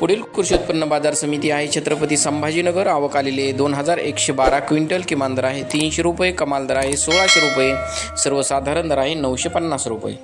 पुढील कृषी उत्पन्न बाजार समिती आहे. छत्रपती संभाजीनगर आवक आलेले दोन हजार एकशे बारा क्विंटल किमान दर आहे. तीनशे रुपये कमाल दर आहे. सोळाशे रुपये. सर्वसाधारण दर आहे. नऊशे पन्नास रुपये.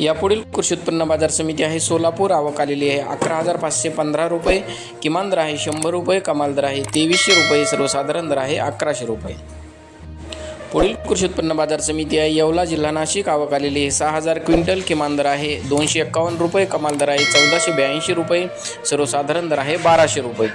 यापुढील कृषी उत्पन्न बाजार समिती आहे. सोलापूर आवक आलेली आहे. अकरा हजार पाचशे पंधरा रुपये. किमान दर आहे. शंभर रुपये. कमाल दर आहे. तेवीसशे रुपये. सर्वसाधारण दर आहे. अकराशे रुपये. पुढील कृषी उत्पन्न बाजार समिती आहे. येवला जिल्हा नाशिक. आवक आलेली आहे. सहा हजार क्विंटल किमान दर आहे. दोनशे एक्कावन्न रुपये कमाल दर आहे. चौदाशे ब्याऐंशी रुपये. सर्वसाधारण दर आहे बाराशे रुपये.